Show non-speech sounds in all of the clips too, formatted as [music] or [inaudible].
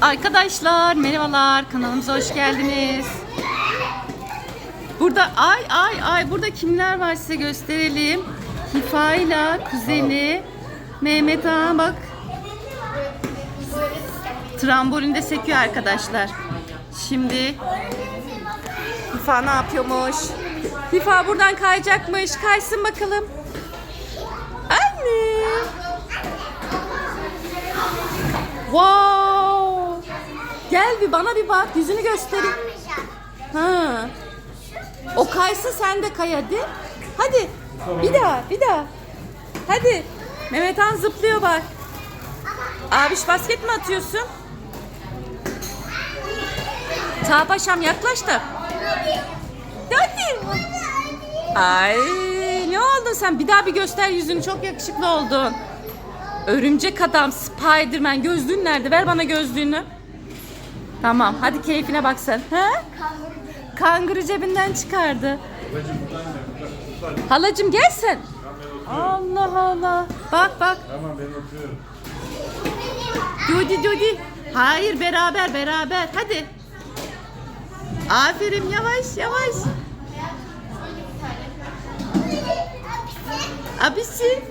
Arkadaşlar merhabalar kanalımıza hoş geldiniz. Burada ay ay ay burada kimler var size gösterelim. Hifayla kuzeni Mehmet Ağa bak. Trambolinde sekiyor arkadaşlar. Şimdi Hifa ne yapıyormuş? Hifa buradan kayacakmış. Kaysın bakalım. Anne. Wow. Gel bir bana bir bak. Yüzünü göstereyim. Ha. O kaysa sen de kay hadi. Hadi. Bir daha, bir daha. Hadi. Mehmet Han zıplıyor bak. Abiş basket mi atıyorsun? Sağ paşam yaklaş da. Hadi. Ay ne oldun sen? Bir daha bir göster yüzünü. Çok yakışıklı oldun. Örümcek adam, Spiderman. Gözlüğün nerede? Ver bana gözlüğünü. Tamam. Hadi keyfine bak sen. He? Kanguru cebinden çıkardı. Halacım gel sen. Allah Allah. Bak bak. Tamam ben oturuyorum. Dodi Dodi. Hayır beraber beraber. Hadi. Aferin yavaş yavaş. Abisi.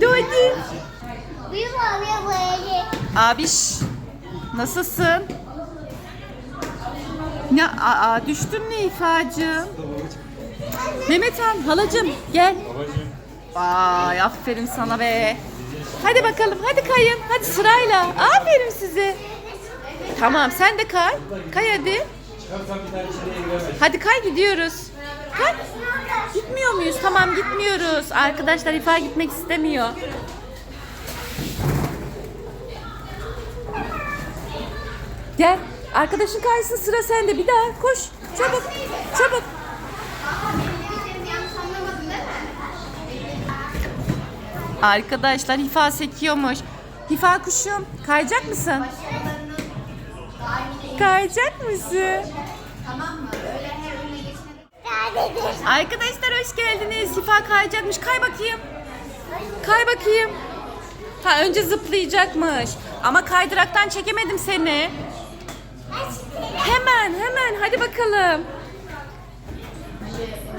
Dodi. Abiş. Nasılsın? Ne aa, düştün mü İfacığım? Mehmet Han halacım gel. Babacığım. Vay aferin sana be. Hadi bakalım hadi kayın. Hadi sırayla. Aferin size. Tamam sen de kay. Kay hadi. Hadi kay gidiyoruz. Kay. Gitmiyor muyuz? Tamam gitmiyoruz. Arkadaşlar İfa gitmek istemiyor. Gel. Arkadaşın kaysın sıra sende. Bir daha koş. Çabuk. Çabuk. Arkadaşlar Hifa sekiyormuş. Hifa kuşum kayacak mısın? Kayacak mısın? Arkadaşlar hoş geldiniz. Hifa kayacakmış. Kay bakayım. Kay bakayım. Ha önce zıplayacakmış. Ama kaydıraktan çekemedim seni. Hemen hemen hadi bakalım.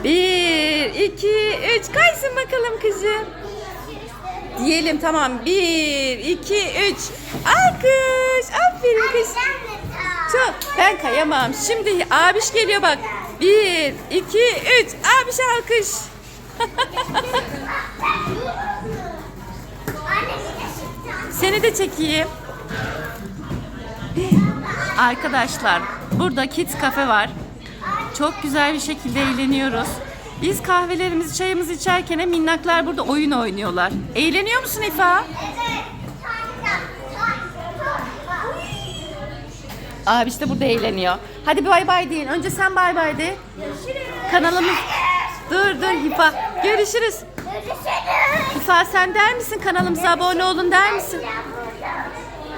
Bir, iki, üç. Kaysın bakalım kızım. Diyelim tamam. Bir, iki, üç. Alkış. Aferin kız. Çok. Ben kayamam. Şimdi abiş geliyor bak. Bir, iki, üç. Abiş alkış. [laughs] Seni de çekeyim. Arkadaşlar burada Kids Cafe var. Çok güzel bir şekilde eğleniyoruz. Biz kahvelerimizi, çayımızı içerken minnaklar burada oyun oynuyorlar. Eğleniyor musun İfa? Abi işte burada eğleniyor. Hadi bay bay deyin. Önce sen bay bay de. Kanalımız... Dur dur Hifa. Görüşürüz. Hifa sen der misin kanalımıza abone olun der misin?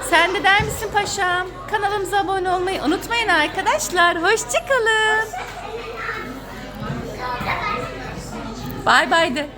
Sen de der misin paşam? Kanalımıza abone olmayı unutmayın arkadaşlar. Hoşçakalın. Bay bay de.